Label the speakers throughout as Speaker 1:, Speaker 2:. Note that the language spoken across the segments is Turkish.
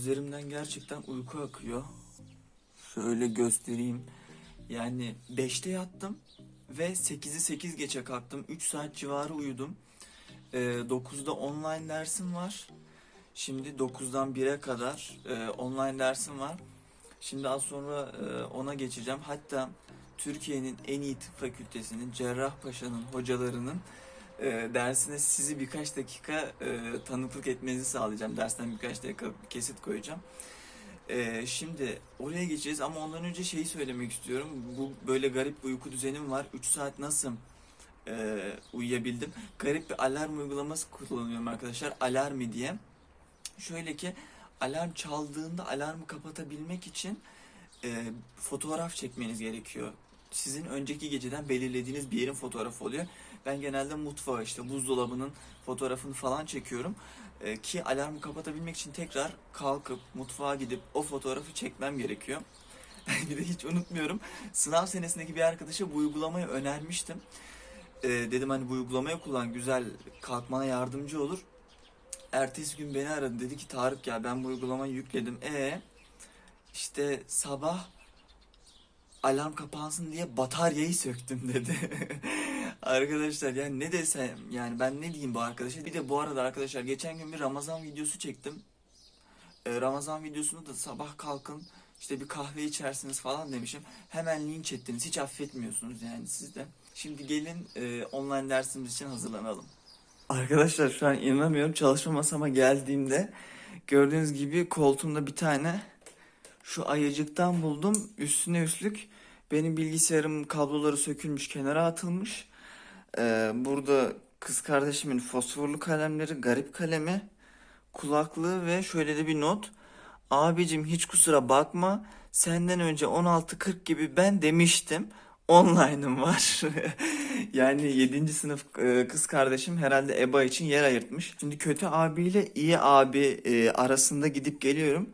Speaker 1: Gözlerimden gerçekten uyku akıyor. Şöyle göstereyim. Yani 5'te yattım ve 8'i 8 geçe kalktım. 3 saat civarı uyudum. Ee, 9'da online dersim var. Şimdi 9'dan 1'e kadar e, online dersim var. Şimdi az sonra e, ona geçeceğim. Hatta Türkiye'nin en iyi tıp fakültesinin Cerrahpaşa'nın hocalarının e, dersine sizi birkaç dakika e, tanıklık etmenizi sağlayacağım. Dersten birkaç dakika kesit koyacağım. E, şimdi oraya geçeceğiz ama ondan önce şeyi söylemek istiyorum. Bu böyle garip bir uyku düzenim var. 3 saat nasıl e, uyuyabildim? Garip bir alarm uygulaması kullanıyorum arkadaşlar. Alarmi diye. Şöyle ki alarm çaldığında alarmı kapatabilmek için e, fotoğraf çekmeniz gerekiyor. Sizin önceki geceden belirlediğiniz bir yerin fotoğrafı oluyor. Ben genelde mutfağı işte buzdolabının fotoğrafını falan çekiyorum. E, ki alarmı kapatabilmek için tekrar kalkıp mutfağa gidip o fotoğrafı çekmem gerekiyor. bir de hiç unutmuyorum. Sınav senesindeki bir arkadaşa bu uygulamayı önermiştim. E, dedim hani bu uygulamayı kullan güzel kalkmana yardımcı olur. Ertesi gün beni aradı dedi ki Tarık ya ben bu uygulamayı yükledim. E işte sabah alarm kapansın diye bataryayı söktüm dedi. Arkadaşlar yani ne desem yani ben ne diyeyim bu arkadaşa. Bir de bu arada arkadaşlar geçen gün bir Ramazan videosu çektim. Ee, Ramazan videosunda da sabah kalkın işte bir kahve içersiniz falan demişim. Hemen linç ettiniz. Hiç affetmiyorsunuz yani siz de. Şimdi gelin e, online dersimiz için hazırlanalım. Arkadaşlar şu an inanamıyorum. Çalışma masama geldiğimde gördüğünüz gibi koltuğumda bir tane şu ayıcıktan buldum. Üstüne üstlük benim bilgisayarım kabloları sökülmüş kenara atılmış. Ee, burada kız kardeşimin fosforlu kalemleri, garip kalemi, kulaklığı ve şöyle de bir not. Abicim hiç kusura bakma. Senden önce 16.40 gibi ben demiştim. Online'ım var. yani 7. sınıf e, kız kardeşim herhalde EBA için yer ayırtmış. Şimdi kötü abiyle iyi abi e, arasında gidip geliyorum.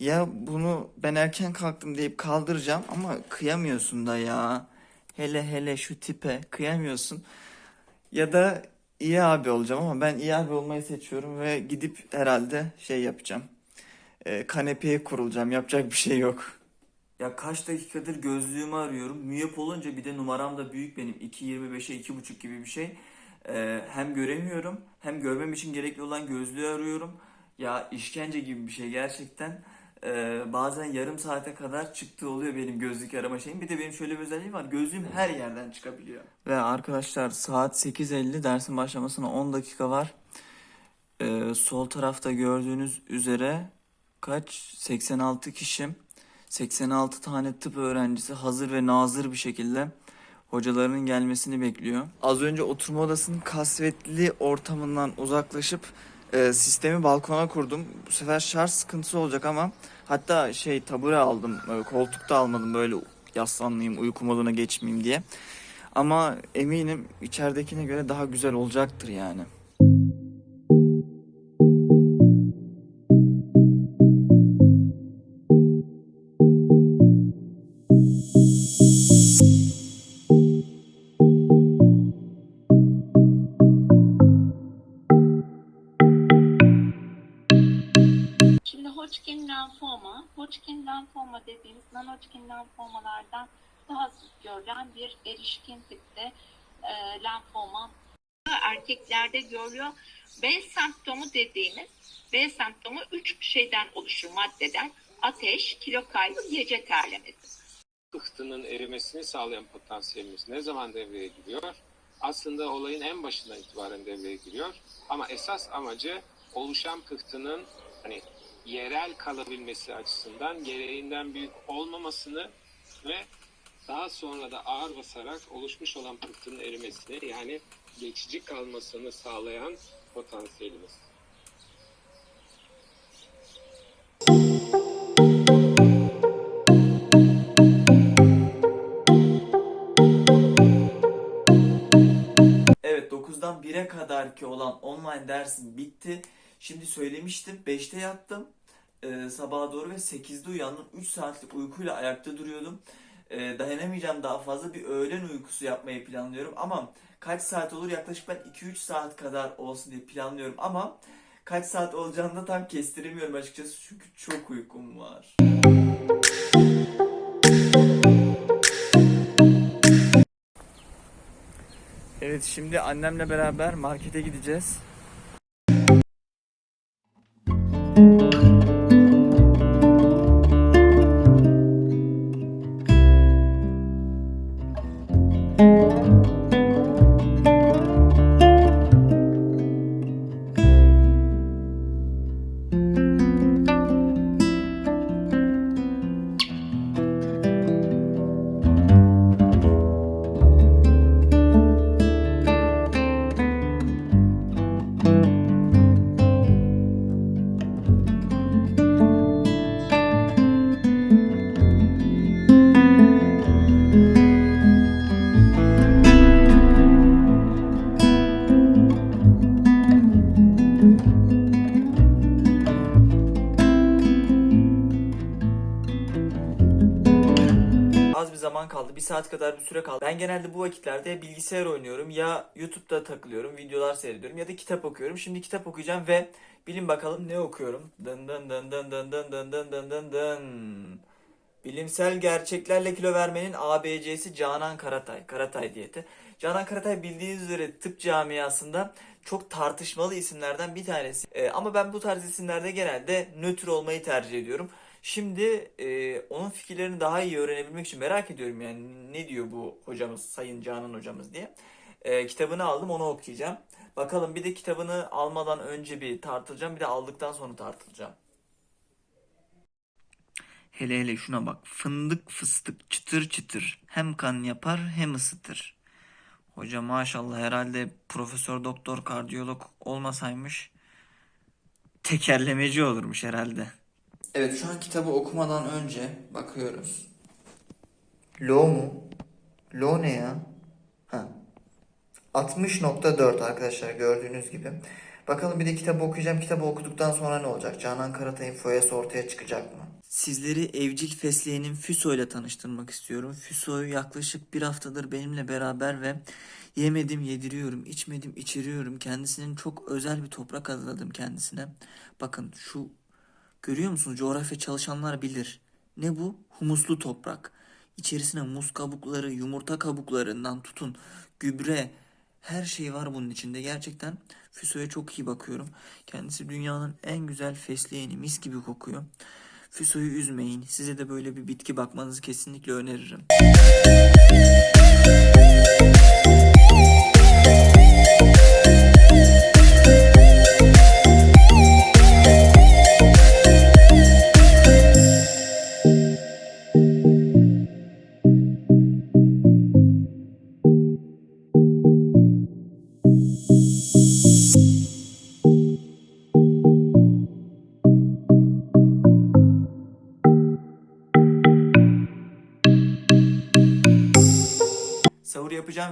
Speaker 1: Ya bunu ben erken kalktım deyip kaldıracağım ama kıyamıyorsun da ya. Hele hele şu tipe kıyamıyorsun. Ya da iyi abi olacağım ama ben iyi abi olmayı seçiyorum ve gidip herhalde şey yapacağım. E, kanepeye kurulacağım. Yapacak bir şey yok. Ya kaç dakikadır gözlüğümü arıyorum. Miyop olunca bir de numaram da büyük benim. 2.25'e 2.5 gibi bir şey. Ee, hem göremiyorum hem görmem için gerekli olan gözlüğü arıyorum. Ya işkence gibi bir şey gerçekten. Ee, bazen yarım saate kadar çıktığı oluyor benim gözlük arama şeyim. Bir de benim şöyle bir özelliğim var. Gözlüğüm her yerden çıkabiliyor. Ve arkadaşlar saat 8.50 dersin başlamasına 10 dakika var. Ee, sol tarafta gördüğünüz üzere kaç? 86 kişi. 86 tane tıp öğrencisi hazır ve nazır bir şekilde hocalarının gelmesini bekliyor. Az önce oturma odasının kasvetli ortamından uzaklaşıp e, sistemi balkona kurdum. Bu sefer şarj sıkıntısı olacak ama hatta şey tabure aldım. E, koltukta almadım böyle yaslanmayayım, uyku moduna geçmeyeyim diye. Ama eminim içeridekine göre daha güzel olacaktır yani.
Speaker 2: Lenfoma dediğimiz non-Hodgkin lenfomalardan daha sık görülen bir erişkin tipte e, lenfoma erkeklerde görülüyor. B semptomu dediğimiz B semptomu üç şeyden oluşur maddeden. Ateş, kilo kaybı, gece terlemesi.
Speaker 3: pıhtının erimesini sağlayan potansiyelimiz ne zaman devreye giriyor? Aslında olayın en başından itibaren devreye giriyor. Ama esas amacı oluşan pıhtının hani yerel kalabilmesi açısından gereğinden büyük olmamasını ve daha sonra da ağır basarak oluşmuş olan pıhtının erimesini yani geçici kalmasını sağlayan potansiyelimiz.
Speaker 1: Evet 9'dan 1'e kadar ki olan online dersim bitti. Şimdi söylemiştim 5'te yattım e, sabaha doğru ve 8'de uyandım. 3 saatlik uykuyla ayakta duruyordum. E, dayanamayacağım daha fazla bir öğlen uykusu yapmayı planlıyorum ama kaç saat olur yaklaşık ben 2-3 saat kadar olsun diye planlıyorum ama Kaç saat olacağını da tam kestiremiyorum açıkçası çünkü çok uykum var. Evet şimdi annemle beraber markete gideceğiz. Bir saat kadar bir süre kaldı. Ben genelde bu vakitlerde bilgisayar oynuyorum. Ya YouTube'da takılıyorum, videolar seyrediyorum ya da kitap okuyorum. Şimdi kitap okuyacağım ve bilin bakalım ne okuyorum. Dın dın dın dın dın dın dın dın dın dın dın. Bilimsel gerçeklerle kilo vermenin ABC'si Canan Karatay. Karatay diyeti. Canan Karatay bildiğiniz üzere tıp camiasında çok tartışmalı isimlerden bir tanesi. Ee, ama ben bu tarz isimlerde genelde nötr olmayı tercih ediyorum. Şimdi e, onun fikirlerini daha iyi öğrenebilmek için merak ediyorum yani ne diyor bu hocamız, Sayın Canan hocamız diye. E, kitabını aldım onu okuyacağım. Bakalım bir de kitabını almadan önce bir tartılacağım bir de aldıktan sonra tartılacağım. Hele hele şuna bak. Fındık fıstık çıtır çıtır. Hem kan yapar hem ısıtır. Hoca maşallah herhalde profesör doktor kardiyolog olmasaymış tekerlemeci olurmuş herhalde. Evet şu an kitabı okumadan önce bakıyoruz. Lo mu? Lo ne ya? Ha. 60.4 arkadaşlar gördüğünüz gibi. Bakalım bir de kitabı okuyacağım. Kitabı okuduktan sonra ne olacak? Canan Karatay'ın foyası ortaya çıkacak mı? Sizleri evcil fesleğenin Füso ile tanıştırmak istiyorum. Füso'yu yaklaşık bir haftadır benimle beraber ve yemedim yediriyorum, içmedim içiriyorum. Kendisinin çok özel bir toprak hazırladım kendisine. Bakın şu Görüyor musunuz? Coğrafya çalışanlar bilir. Ne bu? Humuslu toprak. İçerisine muz kabukları, yumurta kabuklarından tutun, gübre, her şey var bunun içinde. Gerçekten Füso'ya çok iyi bakıyorum. Kendisi dünyanın en güzel fesleğeni, mis gibi kokuyor. Füso'yu üzmeyin. Size de böyle bir bitki bakmanızı kesinlikle öneririm.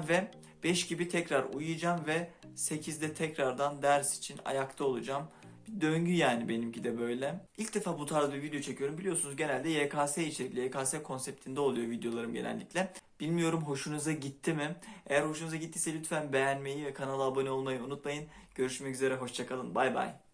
Speaker 1: Ve 5 gibi tekrar uyuyacağım ve 8'de tekrardan ders için ayakta olacağım. Bir döngü yani benimki de böyle. İlk defa bu tarz bir video çekiyorum. Biliyorsunuz genelde YKS içerikli, YKS konseptinde oluyor videolarım genellikle. Bilmiyorum hoşunuza gitti mi? Eğer hoşunuza gittiyse lütfen beğenmeyi ve kanala abone olmayı unutmayın. Görüşmek üzere, hoşçakalın. Bay bay.